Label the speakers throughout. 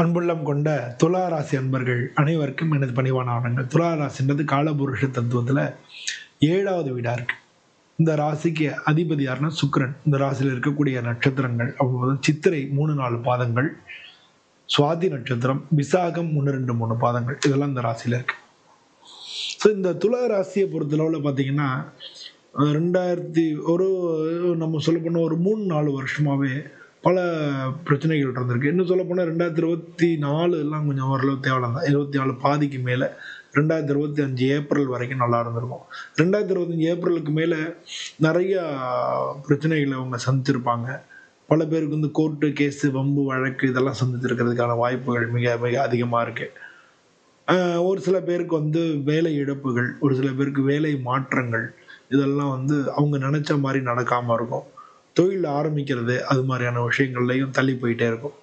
Speaker 1: அன்புள்ளம் கொண்ட துலா ராசி அன்பர்கள் அனைவருக்கும் எனது பணிவான வணங்கள் துலா ராசின்றது காலபுருஷ தத்துவத்தில் ஏழாவது வீடாக இருக்கு. இந்த ராசிக்கு அதிபதி யாருன்னா சுக்கிரன். இந்த ராசியில் இருக்கக்கூடிய நட்சத்திரங்கள் அவங்க சித்திரை மூணு நாலு பாதங்கள் சுவாதி நட்சத்திரம் விசாகம் ஒன்று ரெண்டு மூணு பாதங்கள். இதெல்லாம் இந்த ராசியில் இருக்கு. ஸோ இந்த துலா ராசியை பொறுத்தளவில் பார்த்தீங்கன்னா ரெண்டாயிரத்தி ஒரு நம்ம சொல்ல போனால் ஒரு மூணு நாலு வருஷமாகவே பல பிரச்சனைகள் இருந்திருக்கு இன்னும் சொல்ல போனால் ரெண்டாயிரத்தி இருபத்தி நாலு எல்லாம் கொஞ்சம் ஓரளவு தேவலாம் தான் இருபத்தி நாலு பாதிக்கு மேலே ரெண்டாயிரத்தி இருபத்தி அஞ்சு ஏப்ரல் வரைக்கும் நல்லா இருந்திருக்கும். ரெண்டாயிரத்தி இருபத்தஞ்சி ஏப்ரலுக்கு மேலே நிறையா பிரச்சனைகளை அவங்க சந்திச்சிருப்பாங்க. பல பேருக்கு வந்து கோர்ட்டு கேஸு வம்பு வழக்கு இதெல்லாம் சந்திச்சிருக்கிறதுக்கான வாய்ப்புகள் மிக மிக அதிகமாக இருக்குது ஒரு சில பேருக்கு வந்து வேலை இழப்புகள் ஒரு சில பேருக்கு வேலை மாற்றங்கள் இதெல்லாம் வந்து அவங்க நினச்ச மாதிரி நடக்காமல் இருக்கும். தொழில் ஆரம்பிக்கிறது அது மாதிரியான விஷயங்கள்லையும் தள்ளி போயிட்டே இருக்கும்.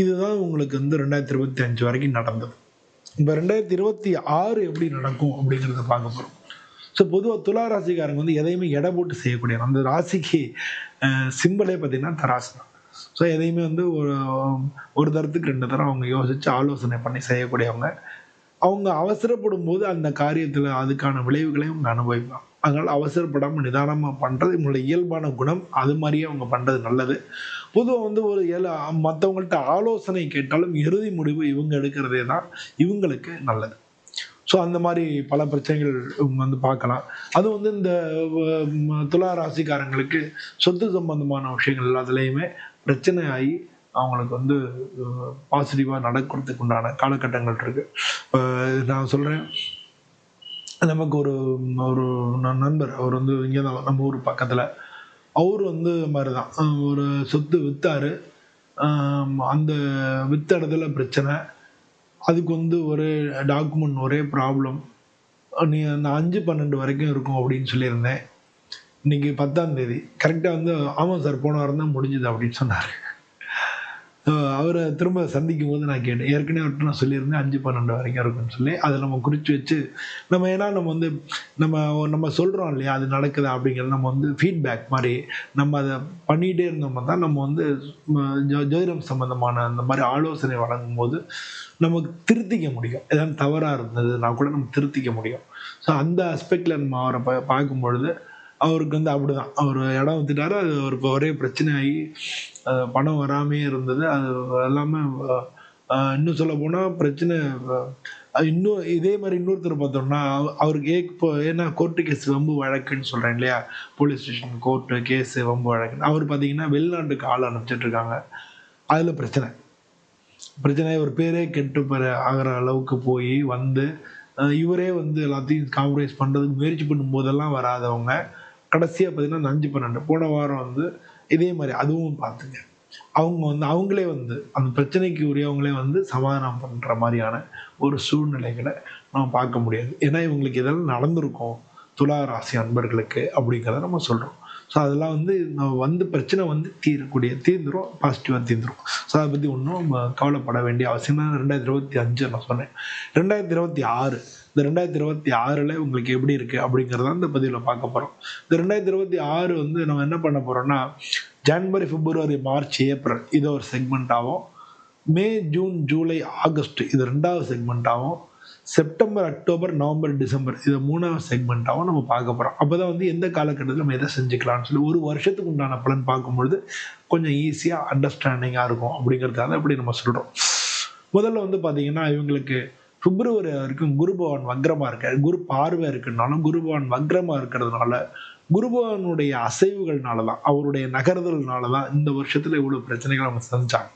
Speaker 1: இதுதான் உங்களுக்கு வந்து ரெண்டாயிரத்தி இருபத்தி அஞ்சு வரைக்கும் நடந்தது. இப்போ ரெண்டாயிரத்தி இருபத்தி ஆறு எப்படி நடக்கும் அப்படிங்கிறத பார்க்க போகிறோம் ஸோ பொதுவாக துலா ராசிக்காரங்க வந்து எதையுமே எடை போட்டு செய்யக்கூடிய அந்த ராசிக்கு சிம்பிளே பார்த்தீங்கன்னா தராசு தான். ஸோ எதையுமே வந்து ஒரு ஒரு தரத்துக்கு ரெண்டு தரம் அவங்க யோசித்து ஆலோசனை பண்ணி செய்யக்கூடியவங்க. அவங்க அவசரப்படும் போது அந்த காரியத்தில் அதுக்கான விளைவுகளையும் அவங்க அனுபவிப்பாங்க. அதனால் அவசரப்படாமல் நிதானமாக பண்ணுறது இவங்களோட இயல்பான குணம் அது மாதிரியே அவங்க பண்ணுறது நல்லது. பொதுவாக வந்து ஒரு இயல மற்றவங்கள்ட்ட ஆலோசனை கேட்டாலும் இறுதி முடிவு இவங்க எடுக்கிறதே தான் இவங்களுக்கு நல்லது. ஸோ அந்த மாதிரி பல பிரச்சனைகள் வந்து பார்க்கலாம். அது வந்து இந்த துலா ராசிக்காரங்களுக்கு சொத்து சம்பந்தமான விஷயங்கள் எல்லாத்துலேயுமே பிரச்சனை ஆகி அவங்களுக்கு வந்து பாசிட்டிவாக நடக்கிறதுக்கு உண்டான காலகட்டங்கள் இருக்குது நான் சொல்கிறேன் நமக்கு ஒரு ஒரு ந- நண்பர் அவர் வந்து இங்கே தான் நம்ம ஊர் பக்கத்தில். அவர் வந்து மாதிரி தான் ஒரு சொத்து விற்றாரு அந்த வித்த இடத்துல பிரச்சனை. அதுக்கு வந்து ஒரே டாக்குமெண்ட் ஒரே ப்ராப்ளம் நீ அந்த அஞ்சு பன்னெண்டு வரைக்கும் இருக்கும் அப்படின்னு சொல்லியிருந்தேன். இன்னைக்கு பத்தாம் தேதி. கரெக்டாக வந்து ஆமாம் சார் போன வாரம் தான் முடிஞ்சுது அப்படின்னு சொன்னார். அவரை திரும்ப சந்திக்கும் போது நான் கேட்டேன். ஏற்கனவே அவர்கிட்ட நான் சொல்லியிருந்தேன் அஞ்சு பன்னெண்டு வரைக்கும் இருக்குன்னு சொல்லி. அதை நம்ம குறித்து வச்சு நம்ம ஏன்னா நம்ம வந்து நம்ம நம்ம சொல்கிறோம் இல்லையா அது நடக்குதா அப்படிங்கிறது நம்ம வந்து ஃபீட்பேக் மாதிரி நம்ம அதை பண்ணிகிட்டே இருந்தோம்னா தான் நம்ம வந்து ஜோ- ஜோதிடம் சம்மந்தமான அந்த மாதிரி ஆலோசனை வழங்கும் போது நமக்கு திருத்திக்க முடியும். ஏதாவது தவறாக இருந்ததுன்னா கூட நம்ம திருத்திக்க முடியும். ஸோ அந்த ஆஸ்பெக்டில் நம்ம அவரை பா பார்க்கும்பொழுது அவருக்கு வந்து அப்படிதான். அவர் இடம் வித்துட்டாரு அது அவருக்கு ஒரே பிரச்சனை ஆகி பணம் வராமே இருந்தது. அது எல்லாமே இன்னும் சொல்ல போனால் பிரச்சனை இன்னும் இதே மாதிரி இன்னொருத்தர் பார்த்தோம்னா அவ- அவருக்கு ஏ இப்போ ஏன்னா கோர்ட்டு கேஸ் வம்பு வழக்குன்னு சொல்கிறேன் இல்லையா? போலீஸ் ஸ்டேஷன் கோர்ட்டு கேஸு வம்பு வழக்குன்னு. அவர் பார்த்தீங்கன்னா வெளிநாட்டுக்கு ஆள் அனுப்பிச்சிட்ருக்காங்க அதில் பிரச்சனை. பிரச்சனை ஒரு பேரே கெட்டு பெற ஆகிற அளவுக்கு போய் வந்து இவரே வந்து எல்லாத்தையும் காம்ப்ரமைஸ் பண்ணுறதுக்கு முயற்சி பண்ணும் போதெல்லாம் வராதவங்க. கடைசியாக பார்த்தீங்கன்னா நஞ்சு அஞ்சு பன்னெண்டு. போன வாரம் வந்து இதே மாதிரி அதுவும் பார்த்துங்க. அவங்க வந்து அவங்களே வந்து அந்த பிரச்சனைக்கு உரியவங்களே வந்து சமாதானம் பண்ணுற மாதிரியான ஒரு சூழ்நிலைகளை நம்ம பார்க்க முடியாது. ஏன்னா இவங்களுக்கு இதெல்லாம் நடந்திருக்கும். துலா ராசி அன்பர்களுக்கு அப்படிங்கிறத நம்ம சொல்கிறோம் ஸோ அதெல்லாம் வந்து நம்ம வந்து பிரச்சனை வந்து தீரக்கூடிய தீர்ந்துரும் பாசிட்டிவாக தீர்ந்துரும். ஸோ அதை பற்றி ஒன்றும் கவலைப்பட வேண்டிய அவசியம் தான் ரெண்டாயிரத்தி இருபத்தி அஞ்சு நான் சொன்னேன். ரெண்டாயிரத்தி இருபத்தி ஆறு. இந்த ரெண்டாயிரத்தி இருபத்தி ஆறில் உங்களுக்கு எப்படி இருக்குது அப்படிங்கிறத இந்த பதிவில் பார்க்க போகிறோம் இந்த ரெண்டாயிரத்தி இருபத்தி ஆறு வந்து நம்ம என்ன பண்ண போகிறோம்னா ஜான்வரி பிப்ரவரி மார்ச் ஏப்ரல் இது ஒரு செக்மெண்ட்டாகவும் மே ஜூன் ஜூலை ஆகஸ்ட் இது ரெண்டாவது செக்மெண்ட்டாகவும் செப்டம்பர் அக்டோபர் நவம்பர் டிசம்பர் இதை மூணாவது செக்மெண்ட்டாகவும் நம்ம பார்க்க போகிறோம் அப்போ தான் வந்து எந்த காலகட்டத்தில் நம்ம எதை செஞ்சுக்கலாம்னு சொல்லி ஒரு வருஷத்துக்கு உண்டான பலன் பார்க்கும்பொழுது கொஞ்சம் ஈஸியாக அண்டர்ஸ்டாண்டிங்காக இருக்கும் அப்படிங்கிறதுக்காக அப்படி நம்ம சொல்கிறோம் முதல்ல வந்து பார்த்தீங்கன்னா இவங்களுக்கு பிப்ரவரி வரைக்கும் குரு பகவான் வக்ரமாக இருக்காரு. குரு பார்வை இருக்குனாலும் குரு பகவான் வக்ரமாக இருக்கிறதுனால குருபவனுடைய அசைவுகள்னால தான் அவருடைய நகர்தல்னால தான் இந்த வருஷத்தில் இவ்வளோ பிரச்சனைகள் அவங்க செஞ்சாங்க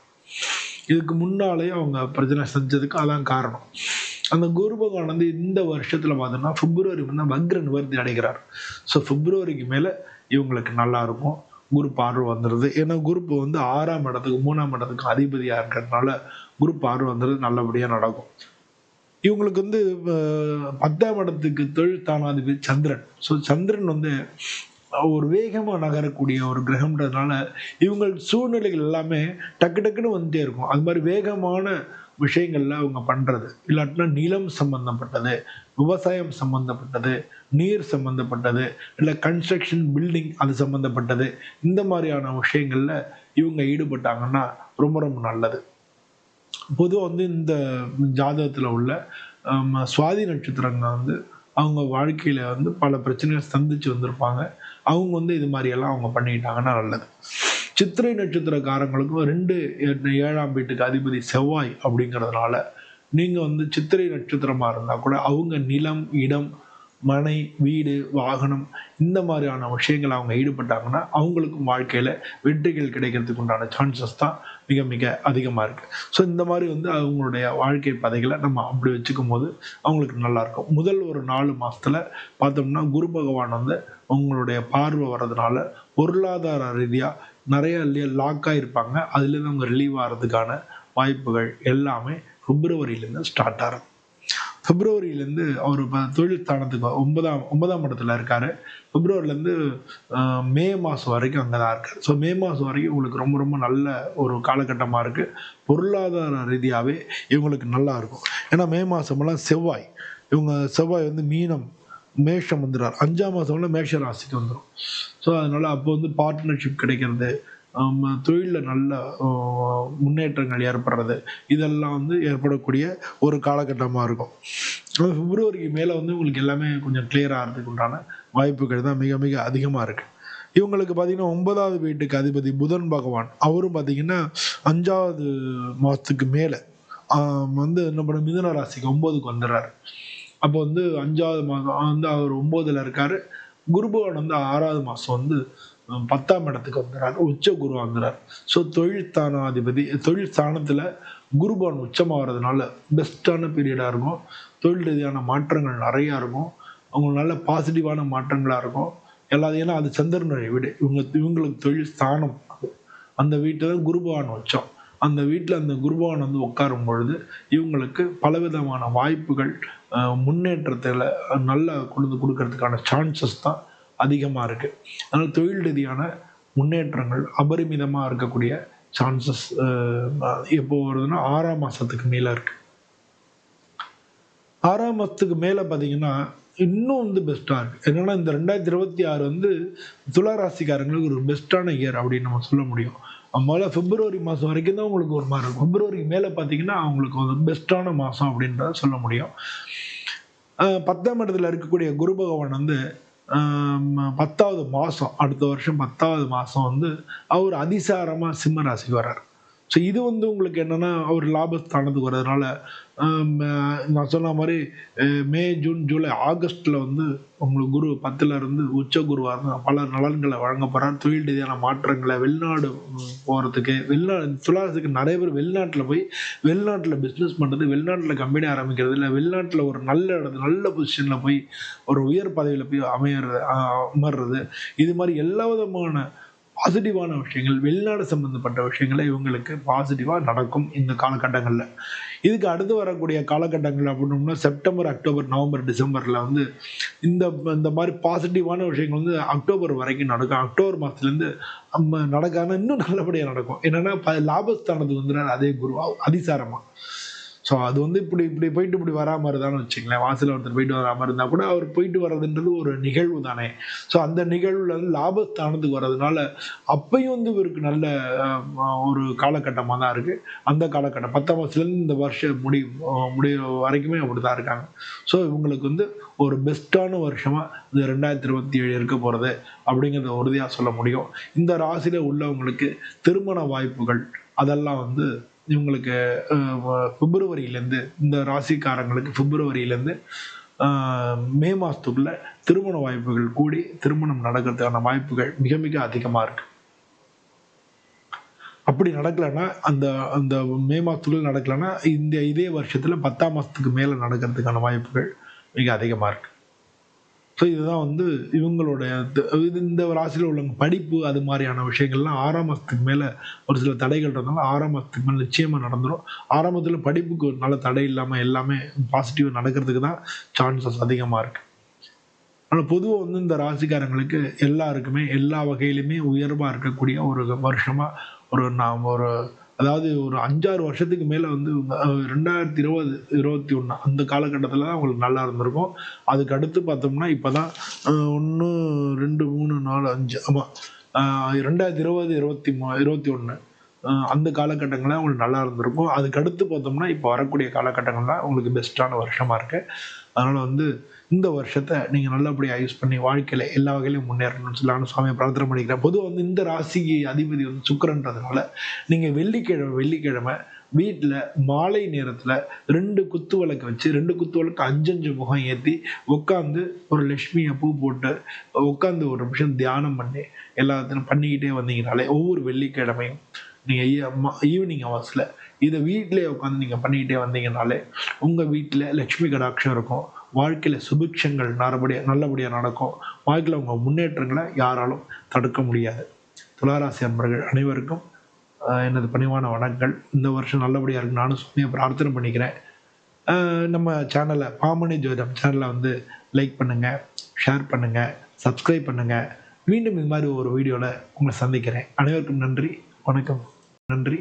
Speaker 1: இதுக்கு முன்னாலே அவங்க பிரச்சனை செஞ்சதுக்கு அதான் காரணம். அந்த குரு பகவான் வந்து இந்த வருஷத்தில் பார்த்தோம்னா பிப்ரவரி தான் வக்ர நிவர்த்தி அடைகிறார். ஸோ பிப்ரவரிக்கு மேலே இவங்களுக்கு நல்லா இருக்கும். குரு பார்வை வந்துடுது ஏன்னா குரூப் வந்து ஆறாம் இடத்துக்கு மூணாம் இடத்துக்கு அதிபதியாக இருக்கிறதுனால குரூப் பார்வை வந்துடுது நல்லபடியாக நடக்கும். இவங்களுக்கு வந்து பத்தாம் இடத்துக்கு தொழில் தானாதிபதி சந்திரன். ஸோ சந்திரன் வந்து ஒரு வேகமாக நகரக்கூடிய ஒரு கிரகம்ன்றதுனால இவங்கள் சூழ்நிலைகள் எல்லாமே டக்கு டக்குன்னு வந்துட்டே இருக்கும். அது மாதிரி வேகமான விஷயங்கள்ல அவங்க பண்றது. இல்லாட்டினா நிலம் சம்பந்தப்பட்டது விவசாயம் சம்பந்தப்பட்டது நீர் சம்பந்தப்பட்டது இல்லை கன்ஸ்ட்ரக்ஷன் பில்டிங் அது சம்பந்தப்பட்டது. இந்த மாதிரியான விஷயங்கள்ல இவங்க ஈடுபட்டாங்கன்னா ரொம்ப ரொம்ப நல்லது. பொதுவாக வந்து இந்த ஜாதகத்தில் உள்ள சுவாதி நட்சத்திரங்க வந்து அவங்க வாழ்க்கையில் வந்து பல பிரச்சனைகளை சந்திச்சு வந்திருப்பாங்க. அவங்க வந்து இது மாதிரியெல்லாம் அவங்க பண்ணிக்கிட்டாங்கன்னா நல்லது. சித்திரை நட்சத்திரக்காரங்களுக்கும் ரெண்டு ஏழாம் வீட்டுக்கு அதிபதி செவ்வாய் அப்படிங்கிறதுனால நீங்கள் வந்து சித்திரை நட்சத்திரமாக இருந்தால் கூட அவங்க நிலம் இடம் மனை வீடு வாகனம் இந்த மாதிரியான விஷயங்கள் அவங்க ஈடுபட்டாங்கன்னா அவங்களுக்கும் வாழ்க்கையில் வெற்றிகள் கிடைக்கிறதுக்கு உண்டான சான்சஸ் தான் மிக மிக அதிகமாக இருக்குது ஸோ இந்த மாதிரி வந்து அவங்களுடைய வாழ்க்கை பதைகளை நம்ம அப்படி வச்சுக்கும் போது அவங்களுக்கு நல்லாயிருக்கும் முதல் ஒரு நாலு மாதத்தில் பார்த்தோம்னா குரு பகவான் வந்து உங்களுடைய பார்வை வர்றதுனால பொருளாதார ரீதியாக நிறைய லாக் ஆகிருப்பாங்க அதுலேருந்து அவங்க ரிலீவ் ஆகிறதுக்கான வாய்ப்புகள் எல்லாமே பிப்ரவரியிலேருந்து ஸ்டார்ட் ஆகும். பிப்ரவரியிலேருந்து அவர் இப்போ தொழில் ஸ்தானத்துக்கு ஒன்பதாம் ஒன்பதாம் இடத்துல இருக்கார். பிப்ரவரிலேருந்து மே மாதம் வரைக்கும் அங்கே தான் இருக்கார். ஸோ மே மாதம் வரைக்கும் உங்களுக்கு ரொம்ப ரொம்ப நல்ல ஒரு காலகட்டமாக இருக்குது பொருளாதார ரீதியாகவே இவங்களுக்கு நல்லா இருக்கும். ஏன்னா மே மாதமெல்லாம் செவ்வாய். இவங்க செவ்வாய் வந்து மீனம் மேஷம் வந்துடுறார். அஞ்சாம் மாதம்ல மேஷ ராசிக்கு வந்துடும் ஸோ அதனால அப்போ வந்து பார்ட்னர்ஷிப் கிடைக்கிறது தொழிலில் நல்ல முன்னேற்றங்கள் ஏற்படுறது இதெல்லாம் வந்து ஏற்படக்கூடிய ஒரு காலகட்டமாக இருக்கும். பிப்ரவரிக்கு மேலே வந்து உங்களுக்கு எல்லாமே கொஞ்சம் கிளியர் ஆகிறதுக்கு உண்டான வாய்ப்புகள் தான் மிக மிக அதிகமாக இருக்குது இவங்களுக்கு பார்த்தீங்கன்னா ஒன்பதாவது வீட்டுக்கு அதிபதி புதன் பகவான். அவரும் பார்த்தீங்கன்னா அஞ்சாவது மாதத்துக்கு மேலே வந்து என்ன பண்ண மிதுன ராசிக்கு ஒம்போதுக்கு வந்துடுறாரு. அப்போ வந்து அஞ்சாவது மாதம் வந்து அவர் ஒம்போதுல இருக்காரு. குருபவன் வந்து ஆறாவது மாதம் வந்து பத்தாம் இடத்துக்கு வந்துடுறாரு உச்ச குரு வந்துடுறாரு ஸோ தொழில் ஸ்தானாதிபதி தொழில் ஸ்தானத்தில் குருபவன் உச்சமாகறதுனால பெஸ்ட்டான பீரியடாக இருக்கும். தொழில் ரீதியான மாற்றங்கள் நிறையா இருக்கும். அவங்களுக்கு நல்ல பாசிட்டிவான மாற்றங்களாக இருக்கும். எல்லாத்தையும் ஏன்னா அது சந்திரனுடைய வீடு. இவங்க இவங்களுக்கு தொழில் ஸ்தானம் அந்த வீட்டை தான் குருபவான் வச்சோம் அந்த வீட்டில் அந்த குருபவன் வந்து உட்காரும் பொழுது இவங்களுக்கு பலவிதமான வாய்ப்புகள் முன்னேற்றத்தில் நல்லா கொடுத்து கொடுக்கறதுக்கான சான்சஸ் தான் அதிகமாக இருக்குது அதனால் தொழில் ரீதியான முன்னேற்றங்கள் அபரிமிதமாக இருக்கக்கூடிய சான்சஸ் எப்போ வருதுன்னா ஆறாம் மாதத்துக்கு மேலே இருக்குது ஆறாம் மாதத்துக்கு மேலே பார்த்தீங்கன்னா இன்னும் வந்து பெஸ்ட்டாக இருக்குது என்னென்னா இந்த ரெண்டாயிரத்தி இருபத்தி ஆறு வந்து துலா ராசிக்காரங்களுக்கு ஒரு பெஸ்ட்டான இயர் அப்படின்னு நம்ம சொல்ல முடியும். முதல்ல பிப்ரவரி மாதம் வரைக்கும் தான் உங்களுக்கு ஒரு மாதிரி இருக்கும். பிப்ரவரிக்கு மேலே பார்த்தீங்கன்னா அவங்களுக்கு ஒரு பெஸ்ட்டான மாதம் அப்படின்றத சொல்ல முடியும். பத்தாம் இடத்துல இருக்கக்கூடிய குரு பகவான் வந்து பத்தாவது மாதம் அடுத்த வருஷம் பத்தாவது மாதம் வந்து அவர் அதிசாரமாக சிம்ம ராசிக்கு வர்றார். ஸோ இது வந்து உங்களுக்கு என்னன்னா அவர் லாபஸ்தானத்துக்கு வர்றதுனால நான் சொன்ன மாதிரி மே ஜூன் ஜூலை ஆகஸ்ட்டில் வந்து உங்களுக்கு குரு பத்தில் இருந்து உச்ச குருவாக இருந்து பல நலன்களை வழங்க போகிறார் தொழில் ரீதியான மாற்றங்களை வெளிநாடு போகிறதுக்கு வெளிநாடு துளாரத்துக்கு நிறைய பேர் வெளிநாட்டில் போய் வெளிநாட்டில் பிஸ்னஸ் பண்ணுறது வெளிநாட்டில் கம்பெனி ஆரம்பிக்கிறது இல்லை வெளிநாட்டில் ஒரு நல்ல இடத்துல நல்ல பொசிஷனில் போய் ஒரு உயர் பதவியில் போய் அமையறது அமர்றது. இது மாதிரி எல்லா விதமான பாசிட்டிவான விஷயங்கள் வெளிநாடு சம்பந்தப்பட்ட விஷயங்களை இவங்களுக்கு பாசிட்டிவாக நடக்கும் இந்த காலகட்டங்களில். இதுக்கு அடுத்து வரக்கூடிய காலகட்டங்கள் அப்படின்னோம்னா செப்டம்பர் அக்டோபர் நவம்பர் டிசம்பரில் வந்து இந்த இந்த மாதிரி பாசிட்டிவான விஷயங்கள் வந்து அக்டோபர் வரைக்கும் நடக்கும். அக்டோபர் மாதத்துலேருந்து நம்ம நடக்காமல் இன்னும் நல்லபடியாக நடக்கும். என்னென்னா ப லாபஸ்தானத்துக்கு வந்துடுறாரு அதே குருவா அதிசாரமாக ஸோ அது வந்து இப்படி இப்படி போயிட்டு இப்படி வராமல் இருந்தான்னு வச்சுங்களேன் வாசலில் ஒருத்தர் போயிட்டு வராமல் இருந்தால் கூட அவர் போயிட்டு வர்றதுன்றது ஒரு நிகழ்வு தானே. ஸோ அந்த நிகழ்வுல வந்து லாபஸ்தானத்துக்கு வர்றதுனால அப்பையும் வந்து இவருக்கு நல்ல ஒரு காலகட்டமாக தான் இருக்குது அந்த காலகட்டம் பத்தாம் வயசுலேருந்து இந்த வருஷம் முடி முடிய வரைக்குமே அப்படி தான் இருக்காங்க. ஸோ இவங்களுக்கு வந்து ஒரு பெஸ்ட்டான வருஷமாக இந்த ரெண்டாயிரத்தி இருபத்தி ஏழு இருக்க போகிறது அப்படிங்கிறத உறுதியாக சொல்ல முடியும். இந்த ராசியில் உள்ளவங்களுக்கு திருமண வாய்ப்புகள் அதெல்லாம் வந்து இவங்களுக்கு பிப்ரவரியிலேருந்து இந்த ராசிக்காரங்களுக்கு பிப்ரவரியிலேருந்து மே மாதத்துக்குள்ள திருமண வாய்ப்புகள் கூடி திருமணம் நடக்கிறதுக்கான வாய்ப்புகள் மிக மிக அதிகமாக இருக்கு. அப்படி நடக்கலைன்னா அந்த அந்த மே மாதத்துக்குள்ள நடக்கலைன்னா இந்த இதே வருஷத்தில் பத்தாம் மாதத்துக்கு மேலே நடக்கிறதுக்கான வாய்ப்புகள் மிக அதிகமாக இருக்கு. ஸோ இதுதான் வந்து இவங்களுடைய இது இந்த ராசியில் உள்ளவங்க படிப்பு அது மாதிரியான விஷயங்கள்லாம் ஆறாம் மாதத்துக்கு மேலே ஒரு சில தடைகள் இருந்தாலும் ஆறாம் மாதத்துக்கு மேலே நிச்சயமாக நடந்துடும் ஆரம்பத்தில் படிப்புக்கு ஒரு நல்ல தடை இல்லாமல் எல்லாமே பாசிட்டிவாக நடக்கிறதுக்கு தான் சான்சஸ் அதிகமாக இருக்குது ஆனால் பொதுவாக வந்து இந்த ராசிக்காரங்களுக்கு எல்லாருக்குமே எல்லா வகையிலுமே உயர்வாக இருக்கக்கூடிய ஒரு வருஷமாக ஒரு நாம் ஒரு அதாவது ஒரு அஞ்சாறு வருஷத்துக்கு மேலே வந்து ரெண்டாயிரத்தி இருபது இருபத்தி ஒன்று அந்த காலகட்டத்தில் தான் அவங்களுக்கு நல்லா இருந்திருக்கும். அதுக்கு அடுத்து பார்த்தோம்னா இப்போ தான் ஒன்று ரெண்டு மூணு நாலு அஞ்சு ஆமாம் ரெண்டாயிரத்தி இருபது இருபத்தி மூ இருபத்தி ஒன்று அந்த காலகட்டங்களில் அவங்களுக்கு நல்லா இருந்திருக்கும். அதுக்கு அடுத்து பார்த்தோம்னா இப்போ வரக்கூடிய காலகட்டங்கள் தான் உங்களுக்கு பெஸ்ட்டான வருஷமாக இருக்குது அதனால் வந்து இந்த வருஷத்தை நீங்கள் நல்லபடியாக யூஸ் பண்ணி வாழ்க்கையில் எல்லா வகையிலையும் முன்னேறணும்னு சொல்லி நானும் சுவாமியை பிரார்த்தனை பண்ணிக்கிறேன். பொதுவாக வந்து இந்த ராசிக்கு அதிபதி வந்து சுக்கிரன்றதுனால நீங்கள் வெள்ளிக்கிழமை வெள்ளிக்கிழமை வீட்டில் மாலை நேரத்தில் ரெண்டு குத்து விளக்கு வச்சு ரெண்டு குத்து விளக்கு அஞ்சஞ்சு முகம் ஏற்றி உட்காந்து ஒரு லட்சுமியை பூ போட்டு உட்காந்து ஒரு நிமிஷம் தியானம் பண்ணி எல்லாத்தையும் பண்ணிக்கிட்டே வந்தீங்கனாலே ஒவ்வொரு வெள்ளிக்கிழமையும் நீங்கள் ஈவினிங் ஹவர்ஸில் இதை வீட்டிலே உட்காந்து நீங்கள் பண்ணிக்கிட்டே வந்தீங்கனாலே உங்கள் வீட்டில் லட்சுமி கடாட்சம் இருக்கும். வாழ்க்கையில் சுபிக்ஷங்கள் நல்லபடியாக நல்லபடியாக நடக்கும். வாழ்க்கையில் உங்கள் முன்னேற்றங்களை யாராலும் தடுக்க முடியாது. துளாராசி அன்பர்கள் அனைவருக்கும் எனது பணிவான வணக்கங்கள். இந்த வருஷம் நல்லபடியாக இருக்கு. நானும் சுமையை பிரார்த்தனை பண்ணிக்கிறேன். நம்ம சேனலை பாமணி ஜோதிடம் சேனலை வந்து லைக் பண்ணுங்கள் ஷேர் பண்ணுங்கள் சப்ஸ்கிரைப் பண்ணுங்கள் மீண்டும் இது மாதிரி ஒரு வீடியோவில் உங்களை சந்திக்கிறேன். அனைவருக்கும் நன்றி. வணக்கம். நன்றி